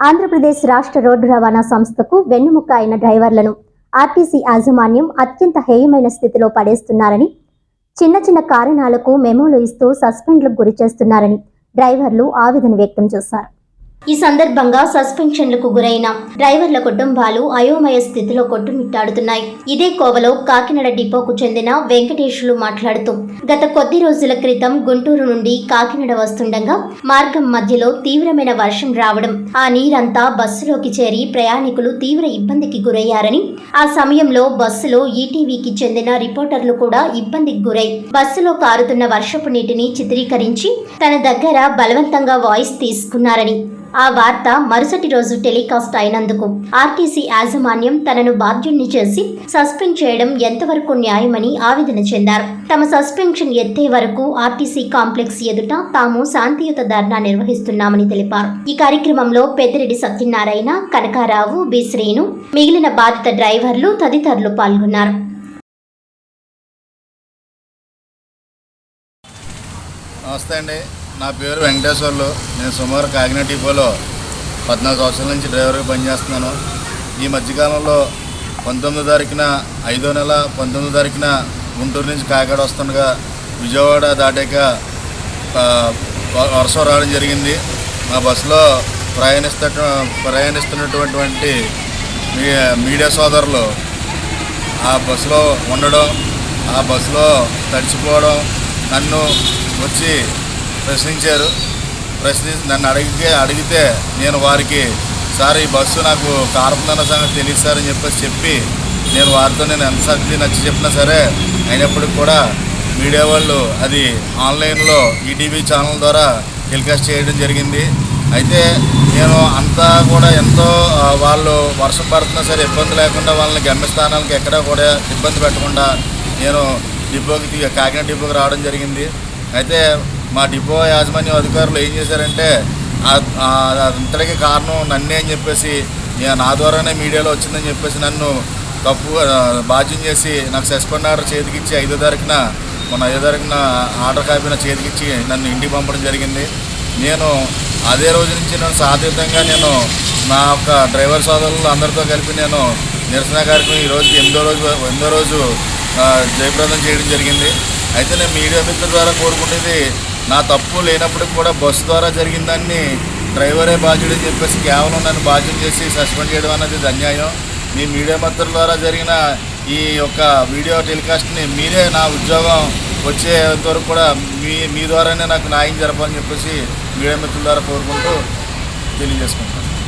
ఆంధ్రప్రదేశ్ రాష్ట్ర రోడ్డు రవాణా సంస్థకు వెన్నుముక్క అయిన డ్రైవర్లను ఆర్టీసీ యాజమాన్యం అత్యంత హేయమైన స్థితిలో పడేస్తున్నారని చిన్న చిన్న కారణాలకు మెమోలు ఇస్తూ సస్పెండ్లకు గురి చేస్తున్నారని డ్రైవర్లు ఆవేదన వ్యక్తం చేశారు. ఈ సందర్భంగా సస్పెన్షన్లకు గురైన డ్రైవర్ల కుటుంబాలు అయోమయ స్థితిలో కొట్టుమిట్టాడుతున్నాయి. ఇదే కోవలో కాకినాడ డిపోకు చెందిన వెంకటేశులు మాట్లాడుతూ గత కొద్ది రోజుల క్రితం గుంటూరు నుండి కాకినాడ వస్తుండగా మార్గం మధ్యలో తీవ్రమైన వర్షం రావడం ఆ నీరంతా బస్సులోకి చేరి ప్రయాణికులు తీవ్ర ఇబ్బందికి గురయ్యారని ఆ సమయంలో బస్సులో ఈటీవీకి చెందిన రిపోర్టర్లు కూడా ఇబ్బందికి గురై బస్సులో కారుతున్న వర్షపు నీటిని చిత్రీకరించి తన దగ్గర బలవంతంగా వాయిస్ తీసుకున్నారని ఆ వార్త మరుసటి రోజు టెలికాస్ట్ అయినందుకు ఆర్టీసీ యాజమాన్యం తనను బాధ్యుణ్ణి చేసి సస్పెండ్ చేయడం ఎంతవరకు న్యాయమని ఆవేదన చెందారు. తమ సస్పెన్షన్ ఎత్తే వరకు ఆర్టీసీ కాంప్లెక్స్ ఎదుట తాము శాంతియుత ధర్నా నిర్వహిస్తున్నామని తెలిపారు. ఈ కార్యక్రమంలో పెద్దిరెడ్డి సత్యనారాయణ కనకారావు బి శ్రీను మిగిలిన బాధిత డ్రైవర్లు తదితరులు పాల్గొన్నారు. నమస్తే అండి. నా పేరు వెంకటేశ్వర్లు. నేను సుమారు కాకినాడ డిపోలో పద్నాలుగు సంవత్సరాల నుంచి డ్రైవర్గా పనిచేస్తున్నాను. ఈ మధ్యకాలంలో పంతొమ్మిదో తారీఖున ఐదో నెల పంతొమ్మిదో తారీఖున గుంటూరు నుంచి కాకినాడ వస్తుండగా విజయవాడ దాటాక వ- వర్షం రావడం జరిగింది. మా బస్సులో ప్రయాణిస్తు ప్రయాణిస్తున్నటువంటి మీడియా సోదరులు ఆ బస్సులో ఉండడం ఆ బస్సులో తడిచిపోవడం నన్ను వచ్చి ప్రశ్నించారు. ప్రశ్ని నన్ను అడిగితే అడిగితే నేను వారికి సార్ ఈ బస్సు నాకు కారుతుందన్న సంగతి తెలియదు సార్ అని చెప్పేసి చెప్పి నేను వారితో నేను ఎంత సర్ది నచ్చి చెప్పినా సరే అయినప్పటికి కూడా మీడియా వాళ్ళు అది ఆన్లైన్లో ఈటీవీ ఛానల్ ద్వారా టెలికాస్ట్ చేయడం జరిగింది. అయితే నేను అంతా కూడా ఎంతో వాళ్ళు వర్షం పడుతున్నా సరే ఇబ్బంది లేకుండా వాళ్ళని గమ్యస్థానాలకు ఎక్కడా కూడా ఇబ్బంది పెట్టకుండా నేను డిపోకి కాకినాడ డిపోకి రావడం జరిగింది. అయితే మా డిపో యాజమాన్యం అధికారులు ఏం చేశారంటే అంతటికి కారణం నన్నే అని చెప్పేసి నా ద్వారానే మీడియాలో వచ్చిందని చెప్పేసి నన్ను తప్పు బాధ్యం చేసి నాకు సస్పెండ్ ఆర్డర్ చేతికిచ్చి ఐదో తారీఖున మొన్న ఐదో తారీఖున ఆర్డర్ కాపీ నా చేతికిచ్చి నన్ను ఇంటికి పంపడం జరిగింది. నేను అదే రోజు నుంచి నేను సాధితంగా నేను నా యొక్క డ్రైవర్ సోదరులు అందరితో కలిపి నేను నిరసన కార్యక్రమం ఈ రోజు ఎనిమిదో రోజు ఎనిమిదో రోజు జయప్రదం చేయడం జరిగింది. అయితే నేను మీడియా మిత్రుల ద్వారా కోరుకునేది నా తప్పు లేనప్పటికి కూడా బస్సు ద్వారా జరిగిందాన్ని డ్రైవరే బాధ్యుడని చెప్పేసి కేవలం నన్ను బాధ్యం చేసి సస్పెండ్ చేయడం అనేది అన్యాయం. మీ మీడియా మిత్రుల ద్వారా జరిగిన ఈ యొక్క వీడియో టెలికాస్ట్ని మీరే నా ఉద్యోగం వచ్చే వరకు కూడా మీ మీ ద్వారానే నాకు న్యాయం జరపాలని చెప్పేసి మీడియా మిత్రుల ద్వారా కోరుకుంటూ తెలియజేసుకుంటాను